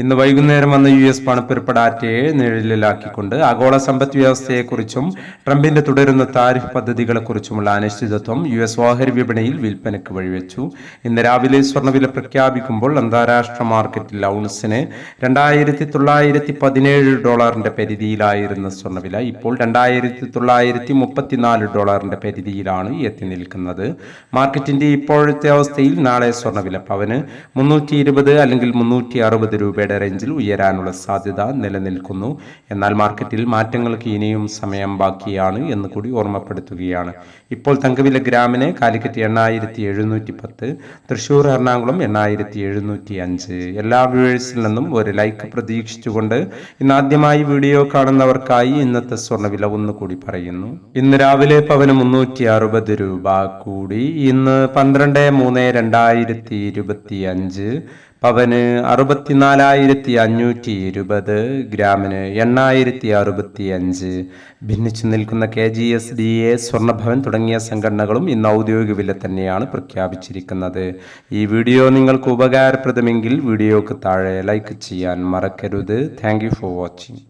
ഇന്ന് വൈകുന്നേരം വന്ന യു എസ് പണപ്പെരുപ്പ ഡാറ്റയെ നിഴലിലാക്കിക്കൊണ്ട് ആഗോള സമ്പദ് വ്യവസ്ഥയെക്കുറിച്ചും ട്രംപിന്റെ തുടരുന്ന താരിഫ് പദ്ധതികളെക്കുറിച്ചുമുള്ള അനിശ്ചിതത്വം യു എസ് ഓഹരി വിപണിയിൽ വിൽപ്പനയ്ക്ക് വഴിവെച്ചു. ഇന്ന് രാവിലെ സ്വർണവില പ്രഖ്യാപിക്കുമ്പോൾ അന്താരാഷ്ട്ര മാർക്കറ്റിൽ ഔൺസിന് രണ്ടായിരത്തി തൊള്ളായിരത്തി പതിനേഴ് ഡോളറിന്റെ പരിധിയിലായിരുന്ന സ്വർണവില ഇപ്പോൾ രണ്ടായിരത്തി തൊള്ളായിരത്തി മുപ്പത്തിനാല് ഡോളറിന്റെ പരിധിയിലാണ് എത്തി നിൽക്കുന്നത്. മാർക്കറ്റിന്റെ ഇപ്പോഴത്തെ അവസ്ഥയിൽ നാളെ സ്വർണവില പവന് മുന്നൂറ്റി ഇരുപത് അല്ലെങ്കിൽ മുന്നൂറ്റി അറുപത് രൂപയുടെ റേഞ്ചിൽ ഉയരാനുള്ള സാധ്യത നിലനിൽക്കുന്നു. എന്നാൽ മാർക്കറ്റിൽ മാറ്റങ്ങൾക്ക് ഇനിയും സമയം ബാക്കിയാണ് എന്ന് കൂടി ഓർമ്മപ്പെടുത്തുകയാണ്. ഇപ്പോൾ തങ്കവില ഗ്രാമിന് കാലിക്കറ്റ് എണ്ണായിരത്തി എഴുന്നൂറ്റി പത്ത് തൃശ്ശൂർ എറണാകുളം എണ്ണായിരത്തി എഴുന്നൂറ്റി അഞ്ച് എല്ലാ വ്യൂവേഴ്സിൽ നിന്നും ഒരു ലൈക്ക് പ്രതീക്ഷിച്ചുകൊണ്ട് ഇന്ന് ആദ്യമായി വീഡിയോ കാണുന്നവർക്കായി ഇന്നത്തെ സ്വർണവില ഒന്നുകൂടി പറയുന്നു. ഇന്ന് രാവിലെ പവന് മുന്നൂറ്റി അറുപത് രൂപ കൂടി. ഇന്ന് പന്ത്രണ്ട് മൂന്ന് രണ്ടായിരത്തി ഇരുപത്തി അഞ്ച് പവന് അറുപത്തിനാലായിരത്തി അഞ്ഞൂറ്റി ഇരുപത് ഗ്രാമിന് എണ്ണായിരത്തി അറുപത്തി അഞ്ച് ഭിന്നിച്ചു നിൽക്കുന്ന K G S D A സ്വർണഭവൻ തുടങ്ങിയ സംഘടനകളും ഇന്ന് ഔദ്യോഗിക വില തന്നെയാണ് പ്രഖ്യാപിച്ചിരിക്കുന്നത്. ഈ വീഡിയോ നിങ്ങൾക്ക് ഉപകാരപ്രദമെങ്കിൽ വീഡിയോക്ക് താഴെ ലൈക്ക് ചെയ്യാൻ മറക്കരുത്. Thank for watching